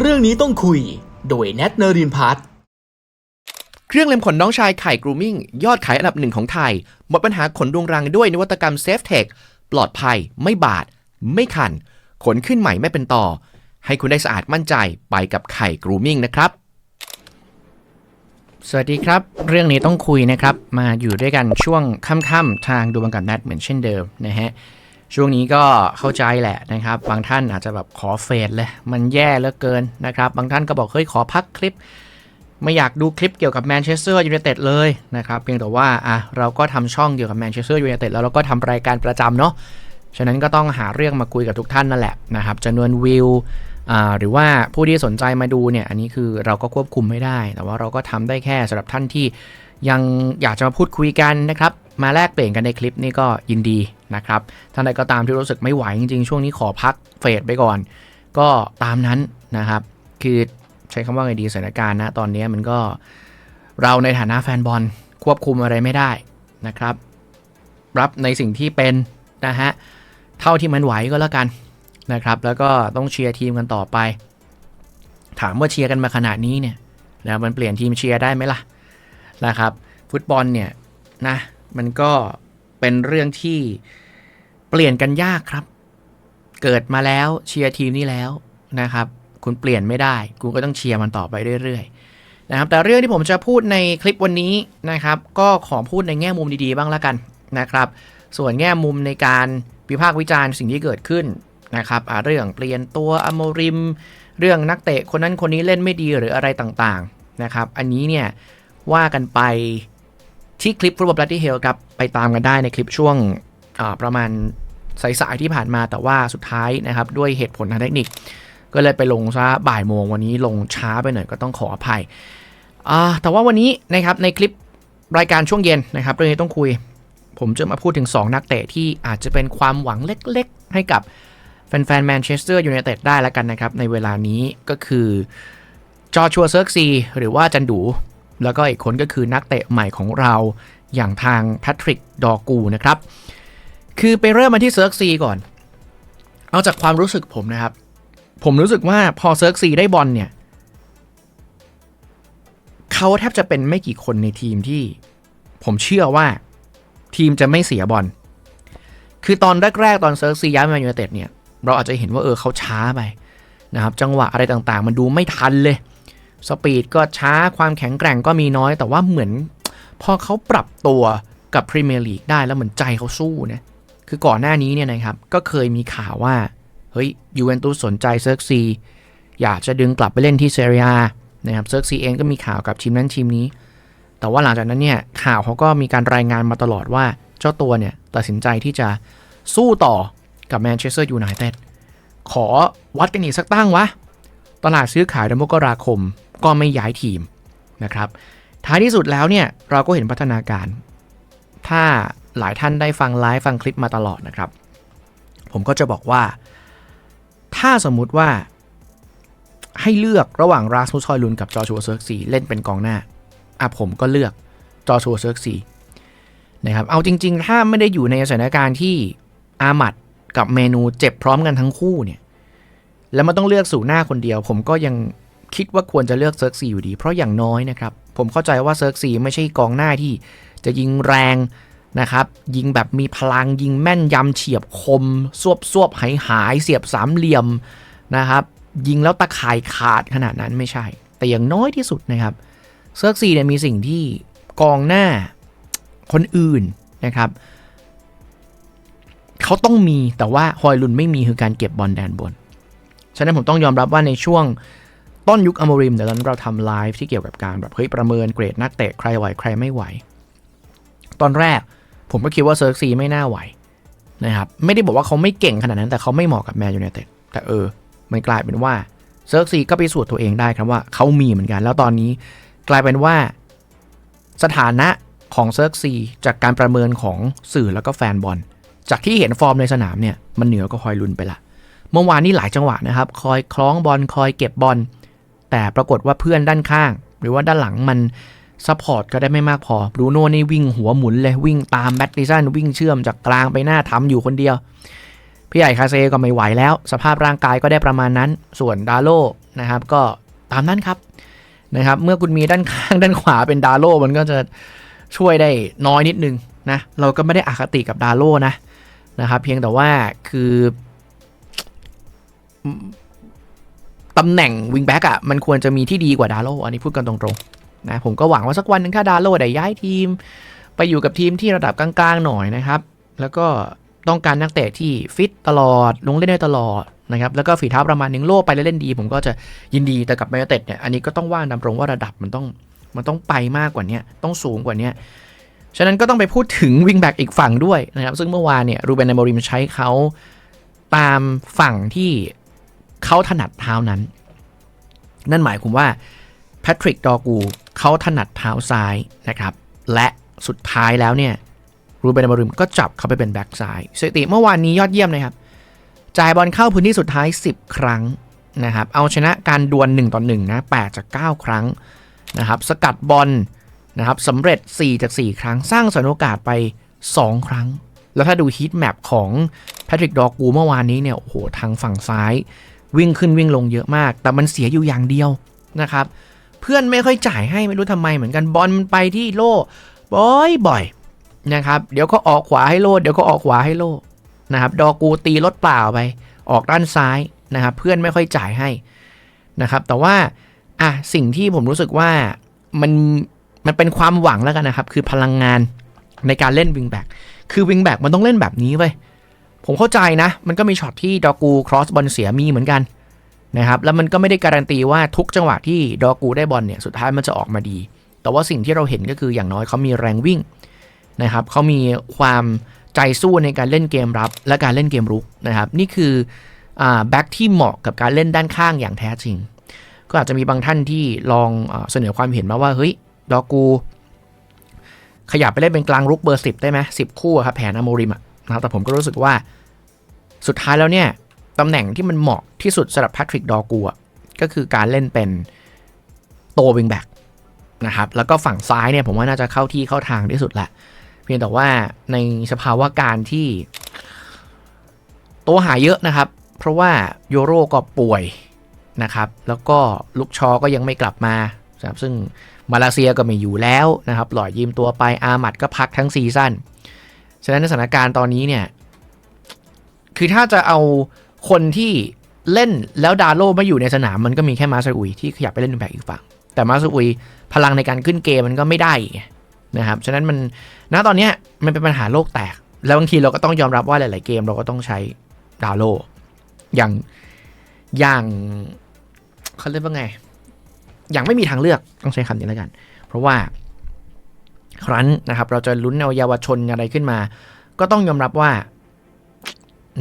เรื่องนี้ต้องคุย โดยแนทเนรินพัฒน์เครื่องเล็มขนน้องชายไข่กรูมิ่งยอดขายอันดับหนึ่งของไทย หมดปัญหาขนดวงรังด้วยนวัตกรรมเซฟเทคปลอดภัย ไม่บาด ไม่คัน ขนขึ้นใหม่ไม่เป็นต่อ ให้คุณได้สะอาดมั่นใจไปกับไข่กรูมิ่งนะครับ สวัสดีครับ เรื่องนี้ต้องคุยนะครับ มาอยู่ด้วยกันช่วงค่ำๆทางดูบังกับนัดเหมือนเช่นเดิมนะฮะ ช่วงนี้ก็เข้าใจแหละนะครับ บางท่านอาจจะแบบขอเฟดเลย มันแย่เหลือเกินนะครับ บางท่านก็บอกเฮ้ยขอพักคลิป ไม่อยากดูคลิปเกี่ยวกับแมนเชสเตอร์ยูไนเต็ดเลยนะครับ เพียงแต่ว่าอะเราก็ทำช่องเกี่ยวกับแมนเชสเตอร์ยูไนเต็ดแล้วเราก็ทำรายการประจำเนาะฉะนั้นก็ต้องหาเรื่องมาคุยกับทุกท่านนั่นแหละนะครับจำนวนวิวอ่าหรือว่าผู้ที่สนใจมาดูเนี่ยอันนี้คือเราก็ควบคุมไม่ได้ แต่ว่าเราก็ทำได้แค่สำหรับท่านที่ยังอยากจะมาพูดคุยกันนะครับ มาแลกเปลี่ยนกันในคลิปนี้ก็ยินดี นะครับท่านใดก็ตามที่รู้สึกไม่ไหวจริงๆ ช่วงนี้ขอพักเฟดไปก่อน ก็ตามนั้นนะครับ คือใช้คำว่าไงดีสถานการณ์นะตอนนี้มันก็เราในฐานะแฟนบอลควบคุมอะไรไม่ได้นะครับ รับในสิ่งที่เป็นนะฮะเท่าที่มันไหวก็แล้วกันนะครับ แล้วก็ต้องเชียร์ทีมกันต่อไป ถามว่าเชียร์กันมาขนาดนี้เนี่ยนะมันเปลี่ยนทีมเชียร์ได้ไหมล่ะนะครับ ฟุตบอลเนี่ยนะมันก็ เป็นเรื่องที่เปลี่ยนกันยากครับ เกิดมาแล้วเชียร์ทีมนี้แล้วนะครับ คุณเปลี่ยนไม่ได้คุณก็ต้องเชียร์มันต่อไปเรื่อยๆนะครับ แต่เรื่องที่ผมจะพูดในคลิปวันนี้นะครับ ก็ขอพูดในแง่มุมดีๆบ้างล้วกันนะครับ ส่วนแง่มุมในการวิพากษ์วิจารณ์สิ่งที่เกิดขึ้นนะครับเรื่องเปลี่ยนตัวอโมริม เรื่องนักเตะคนนั้นคนนี้เล่นไม่ดีหรืออะไรต่างๆนะครับ อันนี้เนี่ยว่ากันไป ที่คลิปฟุตบอล b ั o ตี้เฮลครับไปตามกันได้ในคลิปช่วงประมาณสายๆที่ผ่านมาแต่ว่าสุดท้ายนะครับด้วยเหตุผลทางเทคนิค ก็เลยไปลงซะบ่ายโมงวันนี้ลงช้าไปหน่อยก็ต้องขออภัยแต่ว่าวันนี้นะครับในคลิปรายการช่วงเย็นนะครับเรื่องนี้ต้องคุย ผมจะมาพูดถึง 2 นักเตะที่อาจจะเป็นความหวังเล็กๆ ให้กับแฟนๆแมนเชสเตอร์ยูไนเต็ดได้แล้วกันนะครับในเวลานี้ก็คือจอชัวเซิร์กซีหรือว่าจันดู แล้วก็อีกคนก็คือนักเตะใหม่ของเราอย่างทางแพทริกดอกูนะครับ คือไปเริ่มมาที่เซิร์กซีก่อน เอาจากความรู้สึกผมนะครับ ผมรู้สึกว่าพอเซิร์กซีได้บอลเนี่ยเขาแทบจะเป็นไม่กี่คนในทีมที่ ผมเชื่อว่าทีมจะไม่เสียบอล คือตอนแรกๆ ตอนเซิร์ฟซีย้ายมายูไนเต็ดเนี่ย เราอาจจะเห็นว่าเออเขาช้าไปนะครับ จังหวะอะไรต่างๆ มันดูไม่ทันเลย สปีดก็ช้าความแข็งแกร่งก็มีน้อย แต่ว่าเหมือน พอเขาปรับตัวกับพรีเมียร์ลีกได้แล้วเหมือนใจเขาสู้นะคือก่อนหน้านี้เนี่ยนะครับก็เคยมีข่าวว่าเฮ้ยยูเวนตุสสนใจเซิร์ฟซีอยากจะดึงกลับไปเล่นที่เซเรียนะครับเซิร์ฟซีเองก็มีข่าวกับทีมนั้นทีมนี้ แต่ว่าหลังจากนั้นเนี่ยข่าวเขาก็มีการรายงานมาตลอดว่าเจ้าตัวเนี่ยตัดสินใจที่จะสู้ต่อกับแมนเชสเตอร์ยูไนเต็ดขอวัดกันอีกสักตั้งวะ ตลาดซื้อขายเดือนมกราคม ก็ไม่ย้ายทีมนะครับท้ายที่สุดแล้วเนี่ยเราก็เห็นพัฒนาการ ถ้าหลายท่านได้ฟังไลฟ์ฟังคลิปมาตลอดนะครับ ผมก็จะบอกว่า ถ้าสมมุติว่าให้เลือกระหว่างราสมุสฮอยลุนกับจอชัวเซิร์กซีเล่นเป็นกองหน้าอะผมก็เลือกจอชัวเซิร์กซีนะครับเอาจริง ๆ ถ้าไม่ได้อยู่ในสถานการณ์ที่อามัดกับเมนูเจ็บพร้อมกันทั้งคู่เนี่ยแล้วมันต้องเลือกสู่หน้าคนเดียว ผมก็ยัง คิดว่าควรจะเลือกเซิร์กซีอยู่ดี เพราะอย่างน้อยนะครับ ผมเข้าใจว่าเซิร์กซีไม่ใช่กองหน้าที่จะยิงแรงนะครับ ยิงแบบมีพลังยิงแม่นยำเฉียบคมสวบสวบหายหายเสียบสามเหลี่ยมนะครับ ยิงแล้วตะข่ายขาดขนาดนั้นไม่ใช่ แต่อย่างน้อยที่สุดนะครับเซิร์กซีเนี่ยมีสิ่งที่กองหน้าคนอื่นนะครับเขาต้องมีแต่ว่าฮอยลุนไม่มีคือการเก็บบอลแดนบน ฉะนั้นผมต้องยอมรับว่าในช่วง ต้นยุคอมริมเดี๋ยวนั้นเราทำไลฟ์ที่เกี่ยวกับการแบบเฮ้ยประเมินเกรดนักเตะใครไหวใครไม่ไหว ตอนแรกผมก็คิดว่าเซิร์กซีไม่น่าไหวนะครับไม่ได้บอกว่าเขาไม่เก่งขนาดนั้นแต่เขาไม่เหมาะกับแมนยูไนเต็ดแต่เออ มันกลายเป็นว่าเซิร์กซีก็ไปสูตรตัวเองได้ครับว่าเขามีเหมือนกัน แล้วตอนนี้กลายเป็นว่าสถานะของเซิร์กซีจากการประเมินของสื่อแล้วก็แฟนบอล จากที่เห็นฟอร์มในสนามเนี่ยมันเหนือก็คอยลุนไปละ เมื่อวานนี้หลายจังหวะนะครับ คอยคล้องบอลคอยเก็บบอล แต่ปรากฏว่าเพื่อนด้านข้าง หรือว่าด้านหลังมันซัพพอร์ตก็ได้ไม่มากพอบรูโน่นี่วิ่งหัวหมุนเลยวิ่งตามแบตติสันวิ่งเชื่อมจากกลางไปหน้าทำอยู่คนเดียว พี่ใหญ่คาเซก็ไม่ไหวแล้ว สภาพร่างกายก็ได้ประมาณนั้น ส่วนดาโลนะครับก็ตามนั้นครับนะครับเมื่อคุณมีด้านข้างด้านขวาเป็นดาโลมันก็จะช่วยได้น้อยนิดนึงนะเราก็ไม่ได้อคติกับดาโลนะนะครับเพียงแต่ว่าคือ ตำแหน่งวิงแบ็กอะมันควรจะมีที่ดีกว่าดาโลอันนี้พูดกันตรงๆนะผมก็หวังว่าสักวันหนึ่งถ้าดาโลได้ย้ายทีม ไปอยู่กับทีมที่ระดับกลางๆหน่อยนะครับ แล้วก็ต้องการนักเตะที่ฟิตตลอดลงเล่นได้ตลอดนะครับแล้วก็ฝีเท้าประมาณหนึงโลไปแล้วเล่นดี ผมก็จะยินดีแต่กับแมนยูเต็ดเนี่ยอันนี้ก็ต้องว่าตามตรงว่าระดับมันต้องมันต้องไปมากกว่านี้ต้องสูงกว่านี้ฉะนั้นก็ต้องไปพูดถึงวิงแบ็กอีกฝั่งด้วยนะครับซึ่งเมื่อวานเนี่ยรูเบนอมริมใช้เขาตามฝั่งที่ เขาถนัดเท้านั้น นั่นหมายความว่าแพทริกดอกูเขาถนัดเท้าซ้ายนะครับ และสุดท้ายแล้วเนี่ยรูเบนอมริมก็จับเขาไปเป็นแบ็กซ้ายสถิติเมื่อวานนี้ยอดเยี่ยมนะครับ จ่ายบอลเข้าพื้นที่สุดท้าย 10 ครั้งนะครับ เอาชนะการดวล1ต่อ1นะ8จาก 9 ครั้งนะครับ สกัดบอลนะครับสำเร็จ 4 จาก 4 ครั้ง สร้างสนโอกาสไป 2 ครั้ง แล้วถ้าดูฮีทแมปของแพทริกดอกูเมื่อวานนี้เนี่ย โอ้โห ทางฝั่งซ้าย วิ่งขึ้นวิ่งลงเยอะมาก แต่มันเสียอยู่อย่างเดียวนะครับ เพื่อนไม่ค่อยจ่ายให้ไม่รู้ทำไมเหมือนกันบอลมันไปที่โล่บ่อยๆนะครับ เดี๋ยวก็ออกขวาให้โล่เดี๋ยวก็ออกขวาให้โล่นะครับ ดอกูตีรถเปล่าไป ออกด้านซ้ายนะครับ เพื่อนไม่ค่อยจ่ายให้นะครับ แต่ว่าอะสิ่งที่ผมรู้สึกว่ามันมันเป็นความหวังแล้วกันนะครับ คือพลังงานในการเล่นวิงแบ็กคือวิงแบ็กมันต้องเล่นแบบนี้เว้ย ผมเข้าใจนะ มันก็มีช็อตที่ดอกูครอสบอลเสียมีเหมือนกันนะครับ แล้วมันก็ไม่ได้การันตีว่าทุกจังหวะที่ดอกูได้บอลเนี่ยสุดท้ายมันจะออกมาดี แต่ว่าสิ่งที่เราเห็นก็คืออย่างน้อยเขามีแรงวิ่งนะครับเขามีความใจสู้ในการเล่นเกมรับ และการเล่นเกมรุกนะครับ นี่คือแบ็กที่เหมาะกับการเล่นด้านข้างอย่างแท้จริง ก็อาจจะมีบางท่านที่ลองอเสนอความเห็นมาว่าเฮ้ยดอกู ขยับไปเล่นเป็นกลางรุกเบอร์สิบได้ไหมสิบคู่อะครับแผนอโมริมอะนะครับแต่ผมก็รู้สึกว่า สุดท้ายแล้วเนี่ยตำแหน่งที่มันเหมาะที่สุดสำหรับแพทริกดอกูอะก็คือการเล่นเป็นโตวิงแบ็กนะครับแล้วก็ฝั่งซ้ายเนี่ยผมว่าน่าจะเข้าที่เข้าทางที่สุดแหละ เพียงแต่ว่าในสภาวะการที่ตัวหายเยอะนะครับ เพราะว่าโยโรก็ป่วยนะครับ แล้วก็ลุกชอก็ยังไม่กลับมานะครับซึ่งมาเลเซียก็ไม่อยู่แล้วนะครับปล่อยยืมตัวไปอาหมัดก็พักทั้งซีซั่น ฉะนั้นสถานการณ์ตอนนี้เนี่ย คือถ้าจะเอาคนที่เล่นแล้วดาโลไม่อยู่ในสนามมันก็มีแค่มาซาอุยที่ขยับไปเล่นแบ็กอีกฝั่ง แต่มาซาอุยพลังในการขึ้นเกมมันก็ไม่ได้นะครับฉะนั้นมันณตอนนี้มันเป็นปัญหาโลกแตก แล้วบางทีเราก็ต้องยอมรับว่าหลาย ๆ เกมเราก็ต้องใช้ดาโลอย่างอย่างเขาเรียกว่าไง อย่างไม่มีทางเลือกต้องใช้คำนี้แล้วกัน เพราะว่าครั้นนะครับ เราจะลุ้นเอาเยาวชนอะไรขึ้นมา ก็ต้องยอมรับว่า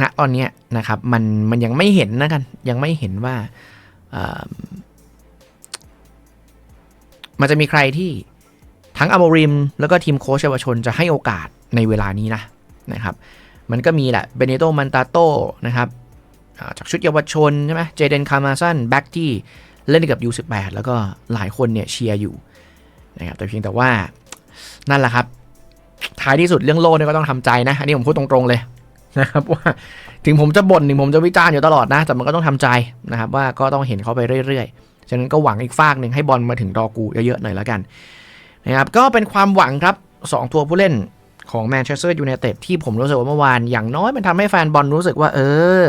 ณตอนเนี้ยนะครับมันมันยังไม่เห็นนะกันยังไม่เห็นว่ามันจะมีใครที่ทั้งอโมริม แล้วก็ทีมโค้ชเยาวชนจะให้โอกาสในเวลานี้นะนะครับ มันก็มีแหละเบเนโตมันตาโตนะครับาจากชุดเยาวชนใช่ไหมเจเดนคามาซันแบ็กที่เล่นกับ U18 แล้วก็หลายคนเนี่ยเชียร์อยู่นะครับแต่เพียงแต่ว่านั่นแหละครับ ท้ายที่สุดเรื่องโลกเนี่ยก็ต้องทำใจนะ อันนี้ผมพูดตรงๆเลย นะครับว่าถึงผมจะบ่นถึงผมจะวิจารณ์อยู่ตลอดนะ แต่มันก็ต้องทำใจนะครับ ว่าก็ต้องเห็นเขาไปเรื่อยๆ ฉะนั้นก็หวังอีกฟากหนึ่งให้บอลมาถึงดอกูเยอะๆหน่อยแล้วกันนะครับก็เป็นความหวังครับ 2 ตัวผู้เล่นของแมนเชสเตอร์ยูไนเต็ดที่ผมรู้สึกว่าเมื่อวานอย่างน้อยมันทำให้แฟนบอลรู้สึกว่า เออ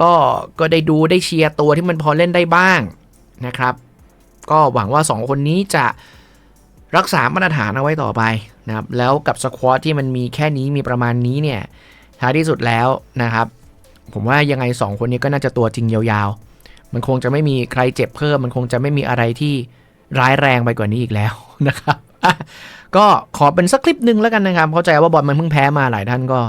ก็ก็ได้ดูได้เชียร์ตัวที่มันพอเล่นได้บ้างนะครับ ก็หวังว่า 2 คนนี้จะรักษามาตรฐานเอาไว้ต่อไปนะครับแล้วกับสควอตที่มันมีแค่นี้มีประมาณนี้เนี่ย ท้ายที่สุดแล้วนะครับ ผมว่ายังไง 2 คนนี้ก็น่าจะตัวจริงยาวๆ มันคงจะไม่มีใครเจ็บเพิ่ม มันคงจะไม่มีอะไรที่ร้ายแรงไปกว่านี้อีกแล้วนะครับ ก็ขอเป็นสักคลิปหนึ่งแล้วกันนะครับ เข้าใจว่าบอลมันเพิ่งแพ้มาหลายท่านก็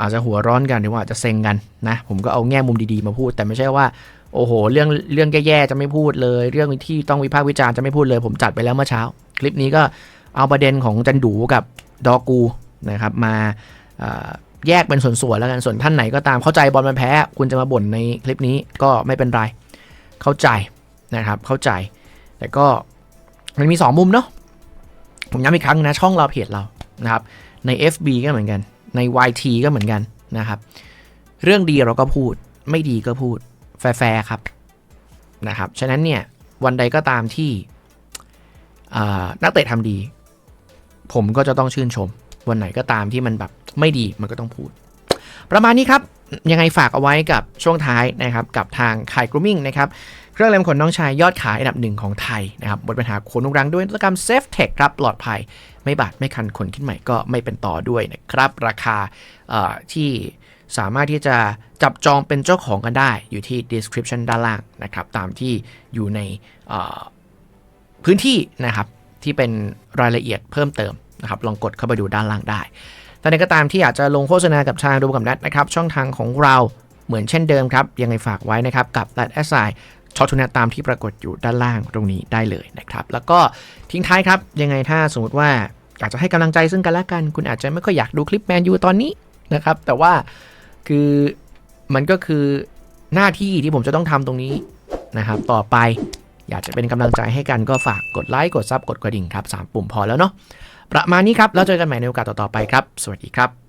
อาจจะหัวร้อนกันหรือว่าอาจจะเซ็งกันนะ ผมก็เอาแง่มุมดีๆมาพูด แต่ไม่ใช่ว่าโอ้โห เรื่องเรื่องแย่ๆจะไม่พูดเลย เรื่องที่ต้องวิพากษ์วิจารณ์จะไม่พูดเลย ผมจัดไปแล้วเมื่อเช้า คลิปนี้ก็เอาประเด็นของจันดูกับดอกูนะครับมา แยกเป็นส่วนๆแล้วกันส่วนท่านไหนก็ตามเข้าใจบอลมันแพ้ คุณจะมาบ่นในคลิปนี้ก็ไม่เป็นไร เข้าใจนะครับเข้าใจ แต่ก็มันมี 2 มุมเนาะผมย้ำอีกครั้งนะช่องเราเพจเรานะครับใน FB ก็เหมือนกัน ใน YT ก็เหมือนกันนะครับ เรื่องดีเราก็พูดไม่ดีก็พูดแฟร์ครับนะครับฉะนั้นเนี่ยวันใดก็ตามที่นักเตะทำดี ผมก็จะต้องชื่นชม วันไหนก็ตามที่มันแบบ ไม่ดีมันก็ต้องพูด ประมาณนี้ครับ ยังไงฝากเอาไว้กับช่วงท้ายนะครับ กับทางไข่กรูมิ่งนะครับเครื่องเล็มขนน้องชายยอดขายอันดับหนึ่งของไทยนะครับบทปัญหาขนนุรังด้วยนวัตกรรมเซฟเทคครับปลอดภัยไม่บาดไม่คันขนขึ้นใหม่ก็ไม่เป็นต่อด้วยนะครับ ราคาที่สามารถที่จะจับจองเป็นเจ้าของกันได้อยู่ที่ description ด้านล่างนะครับ ตามที่อยู่ในพื้นที่นะครับที่เป็นรายละเอียดเพิ่มเติมนะครับ ลองกดเข้าไปดูด้านล่างได้ ต่ในก็ตามที่อยากจะลงโฆษณากับทางดูกับนัดนะครับช่องทางของเราเหมือนเช่นเดิมครับ ยังไงฝากไว้นะครับ กับแ a ดแอสไซช็อตทุนตามที่ปรากฏอยู่ด้านล่างตรงนี้ได้เลยนะครับ แล้วก็ทิ้งท้ายครับ ยังไงถ้าสมมติว่าอยากจะให้กำลังใจซึ่งกันและกัน คุณอาจจะไม่ค่อยอยากดูคลิปแมนยูตอนนี้นะครับ แต่ว่าคือมันก็คือหน้าที่ที่ผมจะต้องทำตรงนี้นะครับ ต่อไปอยากจะเป็นกำลังใจให้กันก็ฝากกดไลค์กดซับกดกระดิ่งครับสามปุ่มพอแล้วเนาะ ประมาณนี้ครับ แล้วเจอกันใหม่ในโอกาสต่อๆไปครับ สวัสดีครับ